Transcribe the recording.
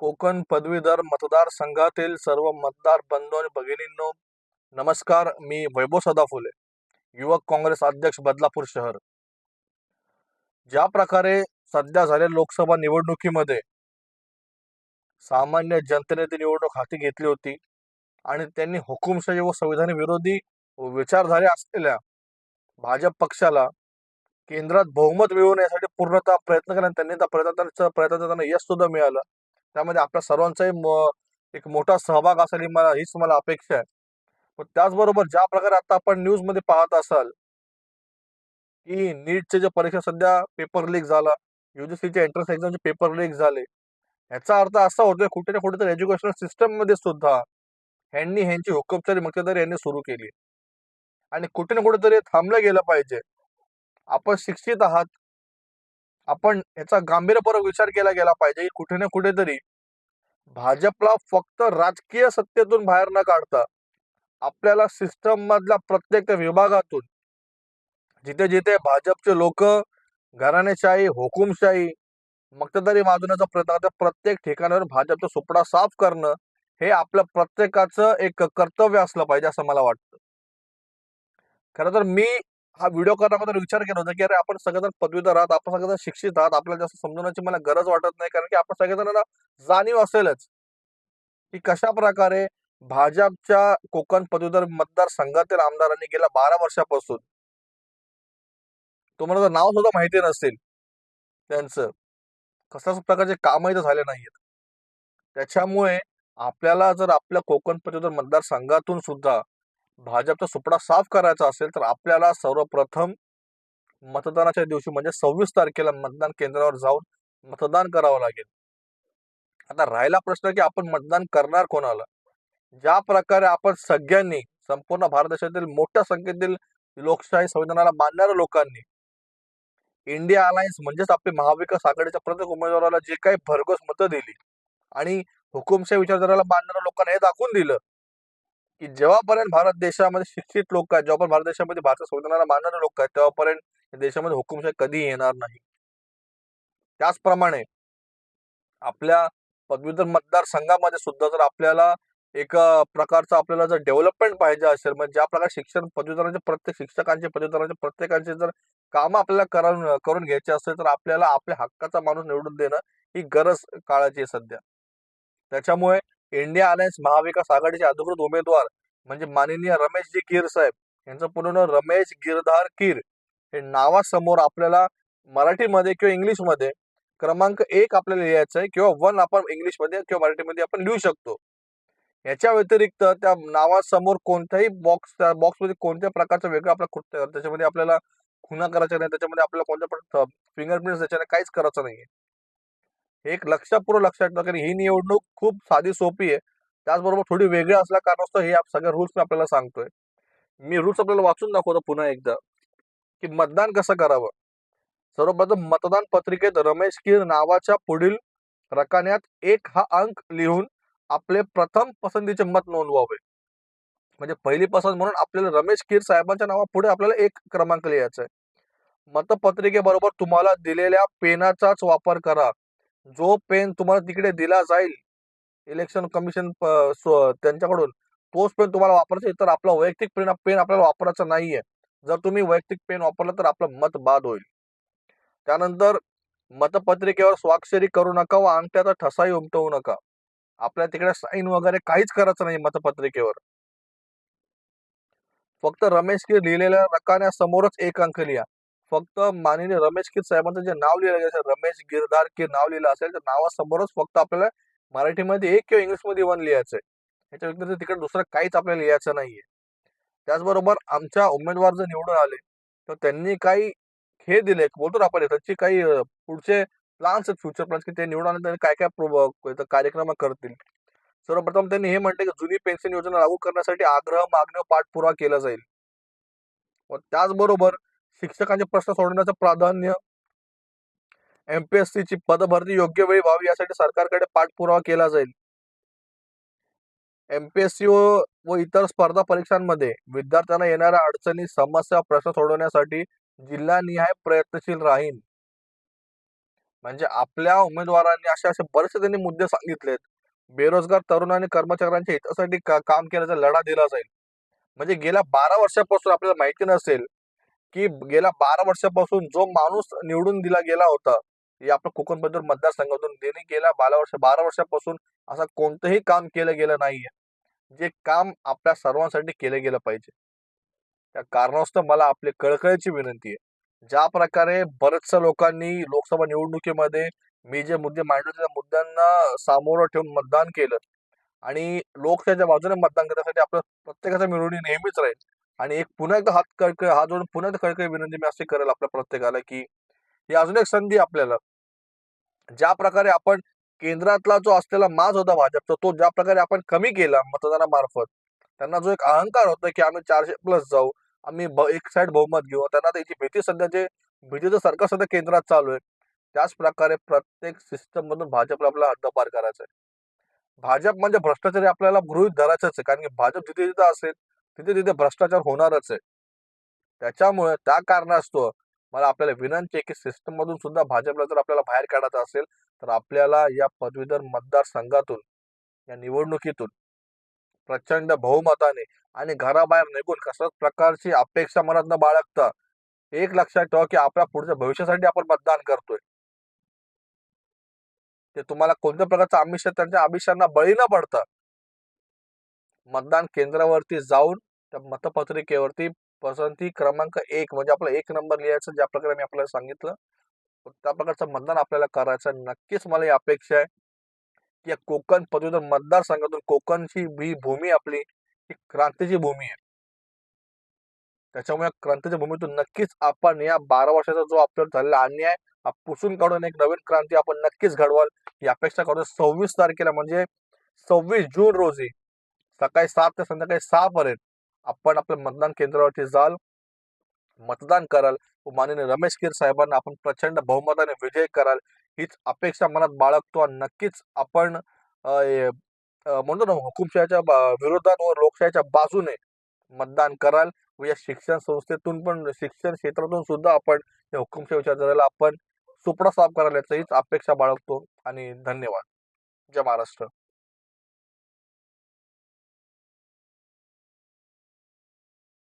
कोकण पदवीधर मतदारसंघातील सर्व मतदार बंधू आणि भगिनींनो नमस्कार. मी वैभव सदाफुले युवक काँग्रेस अध्यक्ष बदलापूर शहर. ज्या प्रकारे सध्या झालेल्या लोकसभा निवडणुकीमध्ये सामान्य जनतेने ती निवडणूक हाती घेतली होती आणि त्यांनी हुकुमशाही व संविधान विरोधी विचारधारे असलेल्या भाजप पक्षाला केंद्रात बहुमत मिळवण्यासाठी पूर्णतः प्रयत्न केला आणि त्यांनी त्या प्रयत्नाचा प्रयत्न त्यांना यश सुद्धा मिळालं. त्यामध्ये आपल्या सर्वांचाही एक मोठा सहभाग असेल ही मला हीच मला अपेक्षा आहे. पण त्याचबरोबर ज्या प्रकारे आता आपण न्यूजमध्ये पाहत असाल की नीटचे जे परीक्षा सध्या पेपर लीक झाला युजीसीच्या एंट्रन्स एक्झामचे पेपर लीक झाले याचा अर्थ असा होतोय कुठे ना कुठे तर एज्युकेशनल सिस्टममध्ये सुद्धा ह्यांनी ह्यांची हुकमचारी मक्तेदारी यांनी सुरू केली आणि कुठे ना कुठेतरी थांबलं गेलं पाहिजे. आपण शिक्षित आहात आपण याचा गांभीर्यपूर्वक विचार केला गेला पाहिजे. की कुठे ना कुठेतरी भाजपला फक्त राजकीय सत्तेतून बाहेर न काढता आपल्याला सिस्टम मधल्या प्रत्येक विभागातून जिथे जिथे भाजपचे लोक घराणेशाही हुकुमशाही मक्तदारी माजवण्याचा प्रयत्न करतात प्रत्येक ठिकाणावर भाजपचा सुपडा साफ करणं हे आपल्या प्रत्येकाचं एक कर्तव्य असलं पाहिजे असं मला वाटतं. खरं तर मी हा व्हिडिओ करण्यामध्ये विचार केला होता की अरे आपण सगळेजण पदवीधर आहात आपण सगळेजण शिक्षित आहात आपल्याला जास्त समजवण्याची मला गरज वाटत नाही कारण की आपण सगळेजणांना जाणीव असेलच की कशा प्रकारे भाजपच्या कोकण पदवीधर मतदारसंघातील आमदारांनी गेल्या बारा वर्षापासून तुम्हाला तर नाव सुद्धा माहिती नसेल त्यांचं. कसल्याच प्रकारचे कामही तर झाले नाहीत त्याच्यामुळे आपल्याला जर आपल्या कोकण पदवीधर मतदारसंघातून सुद्धा भाजपचा सुपडा साफ करायचा असेल तर आपल्याला सर्वप्रथम मतदानाच्या दिवशी म्हणजे सव्वीस तारखेला मतदान केंद्रावर जाऊन मतदान करावं लागेल. आता राहिला प्रश्न की आपण मतदान करणार कोणाला? ज्या प्रकारे आपण सगळ्यांनी संपूर्ण भारत देशातील मोठ्या संख्येतील लोकशाही संविधानाला मानणाऱ्या लोकांनी इंडिया अलायन्स म्हणजेच आपले महाविकास आघाडीच्या प्रत्येक उमेदवाराला जे काही भरघोस मतं दिली आणि हुकुमशाही विचारधाराला मानणाऱ्या लोकांना हे दाखवून दिलं की जेव्हापर्यंत भारत देशामध्ये शिक्षित लोक आहेत जेव्हा भारत देशामध्ये भारत संविधानाला मानणारे लोक आहेत तेव्हापर्यंत देशामध्ये हुकुमशाही कधी येणार नाही. त्याचप्रमाणे आपल्या पदवीधर मतदारसंघामध्ये सुद्धा जर आपल्याला एक प्रकारचं आपल्याला जर डेव्हलपमेंट पाहिजे असेल म्हणजे ज्या प्रकारे शिक्षण पदवीधरांचे प्रत्येक शिक्षकांचे पदवीधरांचे प्रत्येकांचे जर काम आपल्याला करून करून घ्यायचे असेल तर आपल्याला आपल्या हक्काचा माणूस निवडून देणं ही गरज काळाची आहे सध्या. त्याच्यामुळे इंडिया अलायन्स महाविकास आघाडीचे अधिकृत उमेदवार म्हणजे माननीय रमेशजी कीर साहेब. यांचं पूर्ण रमेश गिरधार कीर. हे नावासमोर आपल्याला मराठीमध्ये किंवा इंग्लिशमध्ये क्रमांक एक आपल्याला लिहायचा आहे किंवा वन आपण इंग्लिशमध्ये किंवा मराठीमध्ये आपण लिहू शकतो. याच्या व्यतिरिक्त त्या नावासमोर कोणत्याही बॉक्स त्या बॉक्समध्ये कोणत्या प्रकारचं वेगळं आपला कृत्य त्याच्यामध्ये आपल्याला खुना करायचा नाही त्याच्यामध्ये आपल्याला कोणत्या फिंगरप्रिंट त्याच्याने काहीच करायचं नाहीये. हे एक लक्षपूर्वक लक्षात ठेवा कारण ही निवडणूक खूप साधी सोपी आहे. त्याचबरोबर थोडी वेगळी असल्या कारणास्तव हे सगळ्या रूल्स मी आपल्याला सांगतोय. मी रूल्स आपल्याला वाचून दाखवतो पुन्हा एकदा की मतदान कसं करावं? सर्वप्रथम मतदान पत्रिकेत रमेश कीर नावाच्या पुढील रकान्यात एक हा अंक लिहून आपले प्रथम पसंतीचे मत नोंदवावे. म्हणजे पहिली पसंत म्हणून आपल्याला रमेश कीर साहेबांच्या नावापुढे आपल्याला एक क्रमांक लिहायचा आहे. मतपत्रिकेबरोबर तुम्हाला दिलेल्या पेनाचाच वापर करा. जो पेन तुम्हाला तिकडे दिला जाईल इलेक्शन कमिशन त्यांच्याकडून तोच पेन तुम्हाला वापरायचा तर आपला वैयक्तिक पेन पेन आपल्याला वापरायचा नाहीये. जर तुम्ही वैयक्तिक पेन वापरला तर आपलं मत बाद होईल. त्यानंतर मतपत्रिकेवर स्वाक्षरी करू नका व अंगठ्याचा ठसाही उमटवू नका. आपल्या तिकडे साईन वगैरे काहीच करायचं नाही मतपत्रिकेवर. फक्त रमेश की लिहिलेल्या रकान्यासमोरच एक अंक लिहा. फक्त माननीय रमेश कीर साहेबांचं जे नाव लिहिलं असेल रमेश गिरदार कीर नाव लिहिलं असेल तर नावासमोरच फक्त आपल्याला मराठीमध्ये एक किंवा इंग्लिशमध्ये वन आहे. याच्या व्यतिरिक्त तिकडे दुसरं काहीच आपल्याला लिहायचं नाहीये. त्याचबरोबर आमच्या उमेदवार जर निवडून आले तर त्यांनी काही हे दिले बोलतो ना आपण त्यांची काही पुढचे प्लान्स आहेत फ्युचर प्लान्स की ते निवडून आले त्यांनी काय काय कार्यक्रम करतील. सर्वप्रथम त्यांनी हे म्हटले की जुनी पेन्शन योजना लागू करण्यासाठी आग्रह मागणी पाठपुरा पाठपुरावा केला जाईल. व त्याचबरोबर शिक्षकांचे प्रश्न सोडवण्याचं प्राधान्य एमपीएससी ची पदभरती योग्य वेळी व्हावी यासाठी सरकारकडे पाठपुरावा केला जाईल. एमपीएससी व इतर स्पर्धा परीक्षांमध्ये विद्यार्थ्यांना येणाऱ्या अडचणी समस्या प्रश्न सोडवण्यासाठी जिल्हानिहाय प्रयत्नशील राहीन म्हणजे आपल्या उमेदवारांनी असे असे बरेचसे त्यांनी मुद्दे सांगितलेत. बेरोजगार तरुण आणि कर्मचाऱ्यांच्या हितासाठी का- काम केल्याचा लढा दिला जाईल. म्हणजे गेल्या बारा वर्षापासून आपल्याला माहिती नसेल की गेल्या बारा वर्षापासून जो माणूस निवडून दिला गेला होता हे आपल्या कोकणबद्दल मतदारसंघातून त्यांनी गेल्या बारा वर्ष बारा वर्षापासून असं कोणतंही काम केलं गेलं नाहीये. जे काम आपल्या सर्वांसाठी केलं गेलं पाहिजे. त्या कारणास्तव मला आपली कळकळीची विनंती आहे. ज्या प्रकारे बरेचशा लोकांनी लोकसभा निवडणुकीमध्ये मी जे मुद्दे मांडले त्या मुद्द्यांना सामोरं ठेवून मतदान केलं. आणि लोकशाहीच्या बाजूने मतदान करण्यासाठी आपलं प्रत्येकाचा मिळवणी नेहमीच राहील. आणि एक पुन्हा एकदा हात कळकळ हात जोडून पुन्हा एकदा कळकळ विनंती मी असे करेल आपल्या प्रत्येकाला की ही अजून एक संधी आपल्याला. ज्या प्रकारे आपण केंद्रातला जो असलेला माज होता भाजपचा तो ज्या प्रकारे आपण कमी केला मतदानामार्फत त्यांना जो एक अहंकार होता की आम्ही चारशे प्लस जाऊ आम्ही ब- एक साईड बहुमत घेऊ त्यांना त्याची भीती सध्या जे भीतीचं सरकार सध्या केंद्रात चालू आहे त्याच प्रकारे प्रत्येक सिस्टम मधून भाजपला आपला हद्दपार करायचा आहे. भाजप म्हणजे भ्रष्टाचारी आपल्याला गृहित धरायचंच आहे कारण की भाजप जिथे जिथे असेल तिथे तिथे भ्रष्टाचार होणारच आहे. त्याच्यामुळे त्या कारणास्तव मला आपल्याला विनंती आहे की सिस्टम मधून सुद्धा भाजपला जर आपल्याला बाहेर काढायचं असेल तर आपल्याला या पदवीधर मतदारसंघातून या निवडणुकीतून प्रचंड बहुमताने आणि घराबाहेर निघून कसल्याच प्रकारची अपेक्षा मनात न बाळगता एक लक्षात ठेवा की आपल्या पुढच्या भविष्यासाठी आपण मतदान करतोय. ते तुम्हाला कोणत्या प्रकारचं आमिष त्यांच्या आमिषांना बळी न पडता मतदान केंद्रावरती जाऊन त्या मतपत्रिकेवरती पसंती क्रमांक एक म्हणजे आपला एक नंबर लिहायचं ज्या प्रकारे मी आपल्याला सांगितलं. त्या प्रकारचं मतदान आपल्याला करायचं. नक्कीच मला ही अपेक्षा आहे की या कोकण पदवीधर मतदारसंघातून कोकणची ही भूमी आपली ही क्रांतीची भूमी आहे. त्याच्यामुळे क्रांतीच्या भूमीतून नक्कीच आपण या बारा वर्षाचा जो आपल्याला झालेला अन्याय हा पुसून काढून एक नवीन क्रांती आपण नक्कीच घडवाल. ही अपेक्षा करतो. सव्वीस तारखेला म्हणजे सव्वीस जून रोजी सकाळी सात ते संध्याकाळी सहा पर्यंत आपण आपल्या मतदान केंद्रावरती जाल मतदान कराल. व माननीय रमेश कीर साहेबांना आपण प्रचंड बहुमताने विजय कराल हीच अपेक्षा मनात बाळगतो आणि नक्कीच आपण म्हणतो ना हुकुमशाहीच्या बा- विरोधात व लोकशाहीच्या बाजूने मतदान कराल व या शिक्षण संस्थेतून पण शिक्षण क्षेत्रातून सुद्धा आपण या हुकुमशाही विचारधारेला आपण सुपडा साफ करायला याची हीच अपेक्षा बाळगतो आणि धन्यवाद. जय महाराष्ट्र.